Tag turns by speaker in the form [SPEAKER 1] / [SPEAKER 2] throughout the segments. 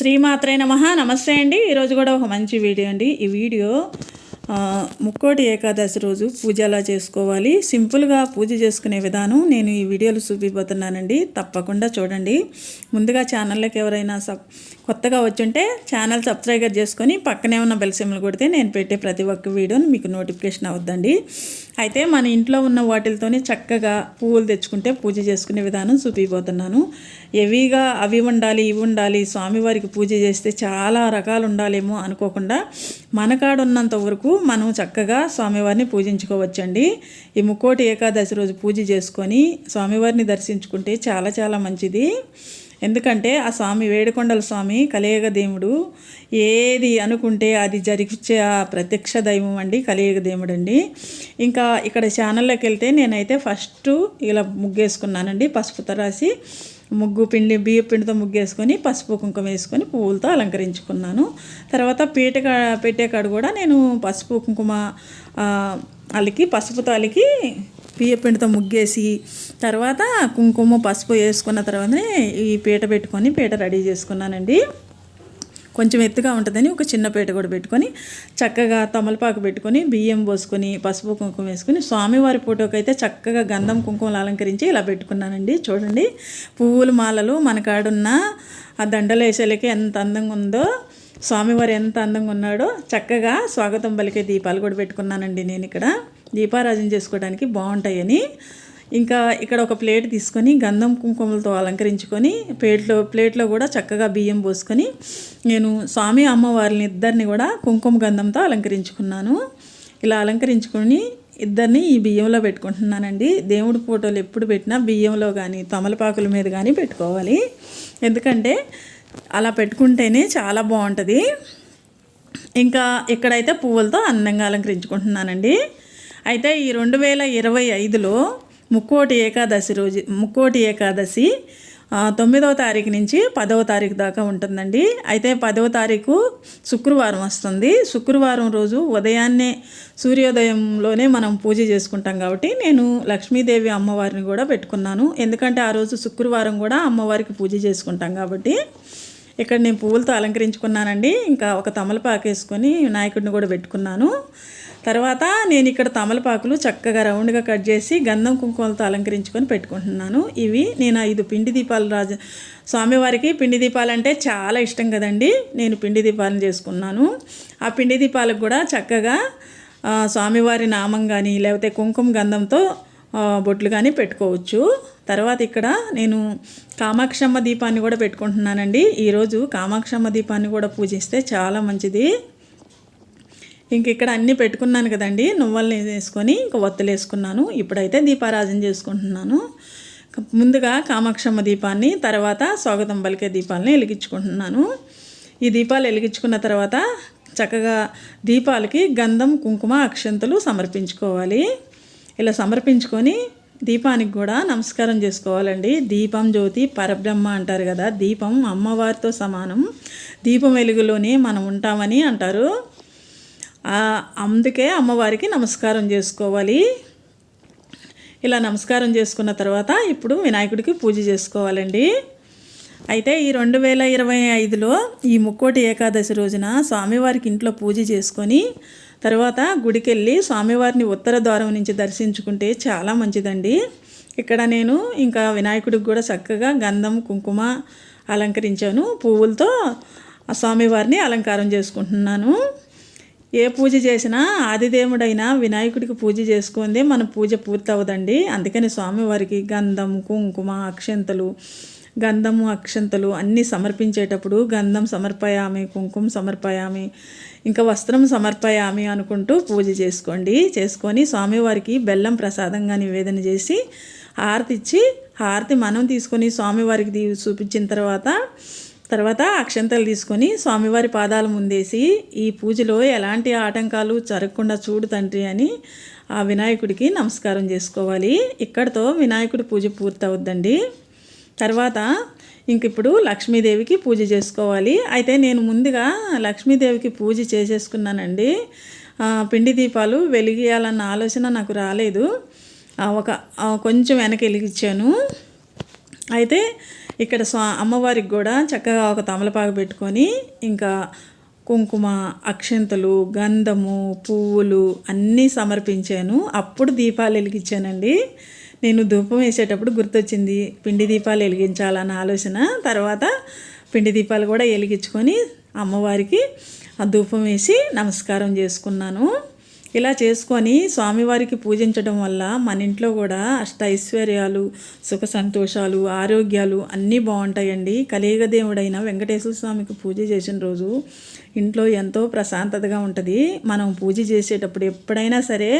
[SPEAKER 1] శ్రీమాత్రే నమ. నమస్తే అండి. ఈరోజు కూడా ఒక మంచి వీడియో అండి. ఈ వీడియో ముక్కోటి ఏకాదశి రోజు పూజ ఎలా చేసుకోవాలి సింపుల్గా పూజ చేసుకునే విధానం నేను ఈ వీడియోలు చూపిపోతున్నానండి తప్పకుండా చూడండి. ముందుగా ఛానల్లోకి ఎవరైనా సబ్ కొత్తగా వచ్చుంటే ఛానల్ సబ్స్క్రైబర్ చేసుకొని పక్కనే ఉన్న బెల్సిమ్లు కొడితే నేను పెట్టే ప్రతి ఒక్క వీడియోని మీకు నోటిఫికేషన్ అవుద్దండి. అయితే మన ఇంట్లో ఉన్న వాటితోనే చక్కగా పువ్వులు తెచ్చుకుంటే పూజ చేసుకునే విధానం చూపిపోతున్నాను. ఎవిగా అవి ఉండాలి ఇవి ఉండాలి స్వామివారికి పూజ చేస్తే చాలా రకాలు ఉండాలేమో అనుకోకుండా మనకాడ ఉన్నంత వరకు మనం చక్కగా స్వామివారిని పూజించుకోవచ్చండి. ఈ ముక్కోటి ఏకాదశి రోజు పూజ చేసుకొని స్వామివారిని దర్శించుకుంటే చాలా చాలా మంచిది. ఎందుకంటే ఆ స్వామి వేడుకొండల స్వామి కలియుగ దేవుడు ఏది అనుకుంటే అది జరిగిచ్చే ఆ ప్రత్యక్ష దైవం అండి కలియుగ దేవుడు అండి ఇంకా ఇక్కడ ఛానల్లోకి వెళ్తే నేనైతే ఫస్ట్ ఇలా ముగ్గేసుకున్నానండి. పసుపుతో రాసి ముగ్గు పిండి బియ్య పిండితో ముగ్గేసుకొని పసుపు కుంకుమ వేసుకొని పువ్వులతో అలంకరించుకున్నాను. తర్వాత పీట కా- పెట్టే కాడ కూడా నేను పసుపు కుంకుమ అలికి పసుపుతో అలికి బియ్య పిండితో ముగ్గేసి తర్వాత కుంకుమ పసుపు వేసుకున్న తర్వాతనే ఈ పీట పెట్టుకొని పీట రెడీ చేసుకున్నానండి. కొంచెం ఎత్తుగా ఉంటుందని ఒక చిన్న పీట కూడా పెట్టుకొని చక్కగా తమలపాకు పెట్టుకొని బియ్యం పోసుకొని పసుపు కుంకుమ వేసుకొని స్వామివారి ఫోటోకి అయితే చక్కగా గంధం కుంకుమలు అలంకరించి ఇలా పెట్టుకున్నానండి. చూడండి పువ్వుల మాలలు మన కాడున్న ఆ దండలు వేసేలకి ఎంత అందంగా ఉందో స్వామివారు ఎంత అందంగా ఉన్నాడో చక్కగా స్వాగతం పలికే దీపాలు కూడా పెట్టుకున్నానండి నేను ఇక్కడ దీపారాజన చేసుకోవడానికి బాగుంటాయని ఇంకా ఇక్కడ ఒక ప్లేట్ తీసుకొని గంధం కుంకుమలతో అలంకరించుకొని ప్లేట్లో ప్లేట్లో కూడా చక్కగా బియ్యం పోసుకొని నేను స్వామి అమ్మవారిని ఇద్దరిని కూడా కుంకుమ గంధంతో అలంకరించుకున్నాను. ఇలా అలంకరించుకొని ఇద్దరిని ఈ బియ్యంలో పెట్టుకుంటున్నానండి. దేవుడి ఫోటోలు ఎప్పుడు పెట్టినా బియ్యంలో కానీ తమలపాకుల మీద కానీ పెట్టుకోవాలి. ఎందుకంటే అలా పెట్టుకుంటేనే చాలా బాగుంటుంది. ఇంకా ఇక్కడైతే పువ్వులతో అందంగా అలంకరించుకుంటున్నానండి. అయితే ఈ రెండు వేల ఇరవై ఐదులో ముక్కోటి ఏకాదశి రోజు ముక్కోటి ఏకాదశి తొమ్మిదవ తారీఖు నుంచి పదవ తారీఖు దాకా ఉంటుందండి. అయితే పదవ తారీఖు శుక్రవారం వస్తుంది. శుక్రవారం రోజు ఉదయాన్నే సూర్యోదయంలోనే మనం పూజ చేసుకుంటాం కాబట్టి నేను లక్ష్మీదేవి అమ్మవారిని కూడా పెట్టుకున్నాను. ఎందుకంటే ఆ రోజు శుక్రవారం కూడా అమ్మవారికి పూజ చేసుకుంటాం కాబట్టి ఇక్కడ నేను పువ్వులతో అలంకరించుకున్నానండి. ఇంకా ఒక తమలపాకు వేసుకొని వినాయకుడిని కూడా పెట్టుకున్నాను. తర్వాత నేను ఇక్కడ తమలపాకులు చక్కగా రౌండ్గా కట్ చేసి గంధం కుంకుమలతో అలంకరించుకొని పెట్టుకుంటున్నాను. ఇవి నేను ఐదు పిండి దీపాలు రాజు స్వామివారికి పిండి దీపాలు అంటే చాలా ఇష్టం కదండి. నేను పిండి దీపాలను చేసుకున్నాను. ఆ పిండి దీపాలకు కూడా చక్కగా స్వామివారి నామం కానీ లేకపోతే కుంకుమ గంధంతో బొట్లు కానీ పెట్టుకోవచ్చు. తర్వాత ఇక్కడ నేను కామాక్షమ్మ దీపాన్ని కూడా పెట్టుకుంటున్నానండి. ఈరోజు కామాక్షమ్మ దీపాన్ని కూడా పూజిస్తే చాలా మంచిది. ఇంక ఇక్కడ అన్నీ పెట్టుకున్నాను కదండి. నువ్వల్ని వేసుకొని ఇంక ఒత్తులు వేసుకున్నాను. ఇప్పుడైతే దీపారాజన చేసుకుంటున్నాను. ముందుగా కామాక్షమ్మ దీపాన్ని తర్వాత స్వాగతం పలికే దీపాలని వెలిగించుకుంటున్నాను. ఈ దీపాలు వెలిగించుకున్న తర్వాత చక్కగా దీపాలకి గంధం కుంకుమ అక్షంతలు సమర్పించుకోవాలి. ఇలా సమర్పించుకొని దీపానికి కూడా నమస్కారం చేసుకోవాలండి. దీపం జ్యోతి పరబ్రహ్మ అంటారు కదా దీపం అమ్మవారితో సమానం. దీపం వెలుగులోనే మనం ఉంటామని అంటారు. అందుకే అమ్మవారికి నమస్కారం చేసుకోవాలి. ఇలా నమస్కారం చేసుకున్న తర్వాత ఇప్పుడు వినాయకుడికి పూజ చేసుకోవాలండి. అయితే ఈ రెండు వేల ఇరవై ఐదులో ఈ ముక్కోటి ఏకాదశి రోజున స్వామివారికి ఇంట్లో పూజ చేసుకొని తర్వాత గుడికెళ్ళి స్వామివారిని ఉత్తర ద్వారం నుంచి దర్శించుకుంటే చాలా మంచిదండి. ఇక్కడ నేను ఇంకా వినాయకుడికి కూడా చక్కగా గంధం కుంకుమ అలంకరించాను. పువ్వులతో ఆ స్వామివారిని అలంకారం చేసుకుంటున్నాను. ఏ పూజ చేసినా ఆదిదేవుడైనా వినాయకుడికి పూజ చేసుకుందే మన పూజ పూర్తవదండి. అందుకని స్వామివారికి గంధం కుంకుమ అక్షంతలు గంధము అక్షంతలు అన్నీ సమర్పించేటప్పుడు గంధం సమర్పయామి కుంకుమ సమర్పయామి ఇంకా వస్త్రం సమర్పయామి అనుకుంటూ పూజ చేసుకోండి. చేసుకొని స్వామివారికి బెల్లం ప్రసాదంగా నివేదన చేసి హారతి ఇచ్చి హారతి మనం తీసుకొని స్వామివారికి చూపించిన తర్వాత తర్వాత అక్షంతలు తీసుకొని స్వామివారి పాదాల ముందేసి ఈ పూజలో ఎలాంటి ఆటంకాలు జరగకుండా చూడు తండ్రి అని ఆ వినాయకుడికి నమస్కారం చేసుకోవాలి. ఇక్కడితో వినాయకుడి పూజ పూర్తవుద్దండి. తర్వాత ఇంక ఇప్పుడు లక్ష్మీదేవికి పూజ చేసుకోవాలి. అయితే నేను ముందుగా లక్ష్మీదేవికి పూజ చేసేసుకున్నానండి. పిండి దీపాలు వెలిగియాలన్న ఆలోచన నాకు రాలేదు. ఒక కొంచెం వెనక వెలిగించాను. అయితే ఇక్కడ స్వా అమ్మవారికి కూడా చక్కగా ఒక తమలపాకు పెట్టుకొని ఇంకా కుంకుమ అక్షంతలు గంధము పువ్వులు అన్నీ సమర్పించాను. అప్పుడు దీపాలు వెలిగించానండి. నేను ధూపం వేసేటప్పుడు గుర్తొచ్చింది పిండి దీపాలు వెలిగించాలన్న ఆలోచన. తర్వాత పిండి దీపాలు కూడా వెలిగించుకొని అమ్మవారికి ఆ ధూపం వేసి నమస్కారం చేసుకున్నాను. ఇలా చేసుకొని స్వామివారికి పూజించడం వల్ల మన ఇంట్లో కూడా అష్ట ఐశ్వర్యాలు సుఖ సంతోషాలు ఆరోగ్యాలు అన్నీ బాగుంటాయండి. కలియుగ దేవుడైన వెంకటేశ్వర స్వామికి పూజ చేసిన రోజు ఇంట్లో ఎంతో ప్రశాంతతగా ఉంటుంది. మనం పూజ చేసేటప్పుడు ఎప్పుడైనా సరే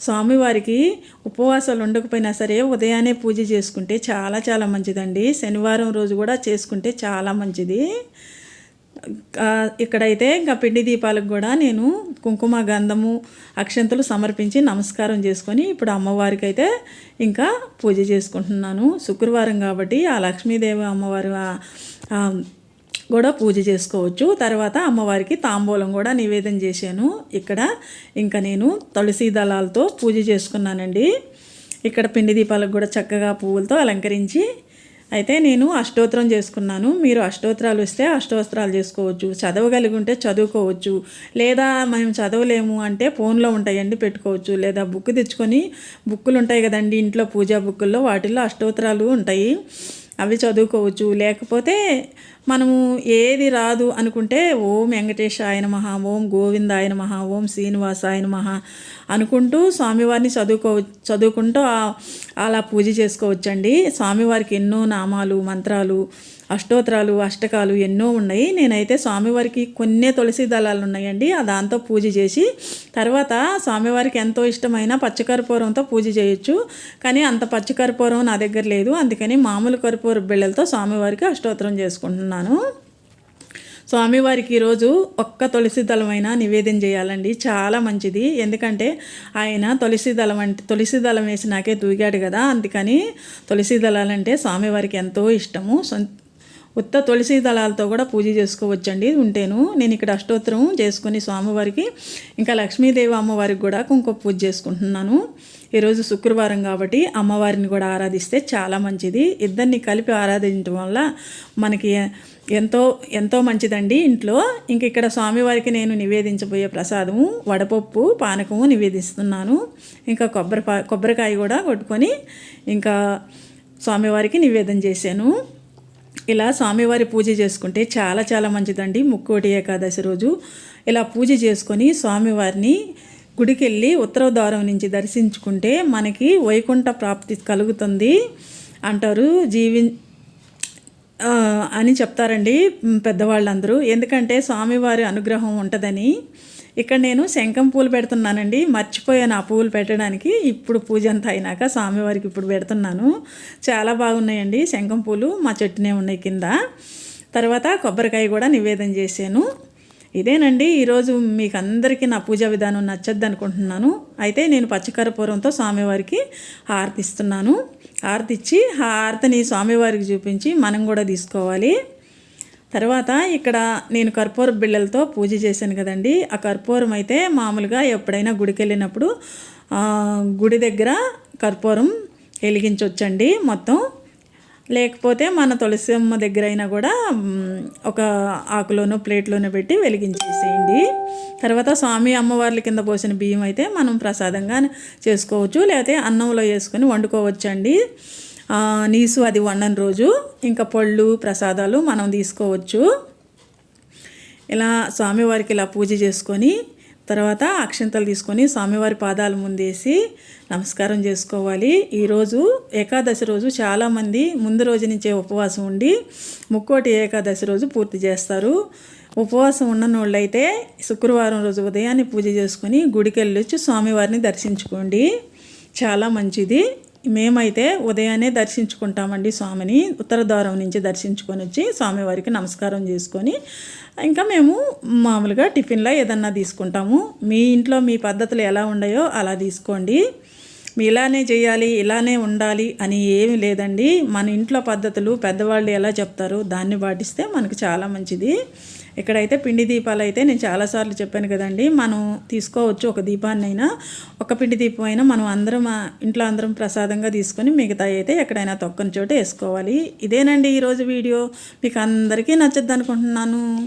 [SPEAKER 1] స్వామివారికి ఉపవాసాలు ఉండకపోయినా సరే ఉదయాన్నే పూజ చేసుకుంటే చాలా చాలా మంచిదండి. శనివారం రోజు కూడా చేసుకుంటే చాలా మంచిది. ఇక్కడైతే ఇంకా పిండి దీపాలకు కూడా నేను కుంకుమ గంధము అక్షంతలు సమర్పించి నమస్కారం చేసుకొని ఇప్పుడు అమ్మవారికి అయితే ఇంకా పూజ చేసుకుంటున్నాను. శుక్రవారం కాబట్టి ఆ లక్ష్మీదేవి అమ్మవారు కూడా పూజ చేసుకోవచ్చు. తర్వాత అమ్మవారికి తాంబూలం కూడా నివేదన చేశాను. ఇక్కడ ఇంకా నేను తులసి దళాలతో పూజ చేసుకున్నానండి. ఇక్కడ పిండి దీపాలకు కూడా చక్కగా పువ్వులతో అలంకరించి అయితే నేను అష్టోత్తరం చేసుకున్నాను. మీరు అష్టోత్తరాలు వస్తే అష్టోత్తరాలు చేసుకోవచ్చు. చదవగలిగి ఉంటే చదువుకోవచ్చు. లేదా మేము చదవలేము అంటే ఫోన్లో ఉంటాయండి పెట్టుకోవచ్చు. లేదా బుక్ తెచ్చుకొని బుక్కులు ఉంటాయి కదండి ఇంట్లో పూజా బుక్కుల్లో వాటిల్లో అష్టోత్తరాలు ఉంటాయి. అవి చదువుకోవచ్చు. లేకపోతే మనము ఏది రాదు అనుకుంటే ఓం వెంకటేశ ఆయన మహా ఓం గోవింద ఆయన మహా ఓం శ్రీనివాస ఆయన మహా అనుకుంటూ స్వామివారిని చదువుకో చదువుకుంటూ అలా పూజ చేసుకోవచ్చండి. స్వామివారికి ఎన్నో నామాలు మంత్రాలు అష్టోత్తరాలు అష్టకాలు ఎన్నో ఉన్నాయి. నేనైతే స్వామివారికి కొన్నే తులసి దళాలు ఉన్నాయండి. దాంతో పూజ చేసి తర్వాత స్వామివారికి ఎంతో ఇష్టమైన పచ్చకర్పూరంతో పూజ చేయొచ్చు. కానీ అంత పచ్చకర్పూరం నా దగ్గర లేదు. అందుకని మామూలు కర్పూర బిళ్ళలతో స్వామివారికి అష్టోత్తరం చేసుకుంటున్నాను. స్వామివారికి ఈరోజు ఒక్క తులసి దళమైనా నివేదన చేయాలండి. చాలా మంచిది. ఎందుకంటే ఆయన తులసి దళం అంటే తులసి దళం వేసి నాకే దూగాడు కదా. అందుకని తులసి దళాలంటే స్వామివారికి ఎంతో ఇష్టము. ఉత్త తులసి దళాలతో కూడా పూజ చేసుకోవచ్చండి ఉంటేను. నేను ఇక్కడ అష్టోత్తరం చేసుకుని స్వామివారికి ఇంకా లక్ష్మీదేవి అమ్మవారికి కూడా కుంకుమ పూజ చేసుకుంటున్నాను. ఈరోజు శుక్రవారం కాబట్టి అమ్మవారిని కూడా ఆరాధిస్తే చాలా మంచిది. ఇద్దరిని కలిపి ఆరాధించడం వల్ల మనకి ఎంతో ఎంతో మంచిదండి ఇంట్లో. ఇంక ఇక్కడ స్వామివారికి నేను నివేదించబోయే ప్రసాదము వడపప్పు పానకము నివేదిస్తున్నాను. ఇంకా కొబ్బరి కొబ్బరికాయ కూడా కొట్టుకొని ఇంకా స్వామివారికి నివేదన చేశాను. ఇలా స్వామివారి పూజ చేసుకుంటే చాలా చాలా మంచిదండి. ముక్కోటి ఏకాదశి రోజు ఇలా పూజ చేసుకొని స్వామివారిని గుడికి వెళ్ళి ఉత్తర ద్వారం నుంచి దర్శించుకుంటే మనకి వైకుంఠ ప్రాప్తి కలుగుతుంది అంటారు జీవి అని చెప్తారండి పెద్దవాళ్ళందరూ. ఎందుకంటే స్వామివారి అనుగ్రహం ఉంటుందని ఇక్కడ నేను శంఖం పూలు పెడుతున్నానండి. మర్చిపోయాను ఆ పూలు పెట్టడానికి. ఇప్పుడు పూజ అంతా అయినాక స్వామివారికి ఇప్పుడు పెడుతున్నాను. చాలా బాగున్నాయండి శంఖం పూలు. మా చెట్టునే ఉన్నాయి కింద. తర్వాత కొబ్బరికాయ కూడా నివేదన చేశాను. ఇదేనండి. ఈరోజు మీకు అందరికీ నా పూజా విధానం నచ్చద్దు అనుకుంటున్నాను. అయితే నేను పచ్చకరపూరంతో స్వామివారికి హారతిస్తున్నాను. హారతిచ్చి హారతిని స్వామివారికి చూపించి మనం కూడా తీసుకోవాలి. తర్వాత ఇక్కడ నేను కర్పూర బిళ్ళలతో పూజ చేశాను కదండి. ఆ కర్పూరం అయితే మామూలుగా ఎప్పుడైనా గుడికి వెళ్ళినప్పుడు గుడి దగ్గర కర్పూరం వెలిగించవచ్చండి మొత్తం. లేకపోతే మన తులసి అమ్మ దగ్గర అయినా కూడా ఒక ఆకులోనో ప్లేట్లోనో పెట్టి వెలిగించేసేయండి. తర్వాత స్వామి అమ్మవార్ల కింద పోసిన బియ్యం అయితే మనం ప్రసాదంగా చేసుకోవచ్చు. లేకపోతే అన్నంలో వేసుకొని వండుకోవచ్చండి. నీసు అది వండని రోజు ఇంకా పళ్ళు ప్రసాదాలు మనం తీసుకోవచ్చు. ఇలా స్వామివారికి ఇలా పూజ చేసుకొని తర్వాత అక్షంతలు తీసుకొని స్వామివారి పాదాలు ముందేసి నమస్కారం చేసుకోవాలి. ఈరోజు ఏకాదశి రోజు చాలామంది ముందు రోజు నుంచే ఉపవాసం ఉండి ముక్కోటి ఏకాదశి రోజు పూర్తి చేస్తారు. ఉపవాసం ఉన్న వాళ్ళైతే శుక్రవారం రోజు ఉదయాన్నే పూజ చేసుకొని గుడికి వెళ్ళొచ్చి స్వామివారిని దర్శించుకోండి. చాలా మంచిది. మేమైతే ఉదయాన్నే దర్శించుకుంటామండి స్వామిని ఉత్తర ద్వారం నుంచి దర్శించుకొని వచ్చి స్వామివారికి నమస్కారం చేసుకొని ఇంకా మేము మామూలుగా టిఫిన్లో ఏదన్నా తీసుకుంటాము. మీ ఇంట్లో మీ పద్ధతులు ఎలా ఉన్నాయో అలా తీసుకోండి. ఇలానే చేయాలి ఇలానే ఉండాలి అని ఏమి లేదండి. మన ఇంట్లో పద్ధతులు పెద్దవాళ్ళు ఎలా చెప్తారో దాన్ని పాటిస్తే మనకు చాలా మంచిది. ఇక్కడైతే పిండి దీపాలు అయితే నేను చాలాసార్లు చెప్పాను కదండి. మనం తీసుకోవచ్చు ఒక దీపాన్నైనా ఒక పిండి దీపం అయినా మనం అందరం ఇంట్లో అందరం ప్రసాదంగా తీసుకొని మిగతా అయితే ఎక్కడైనా తొక్కని చోట వేసుకోవాలి. ఇదేనండి ఈరోజు వీడియో. మీకు అందరికీ నచ్చద్దు అనుకుంటున్నాను.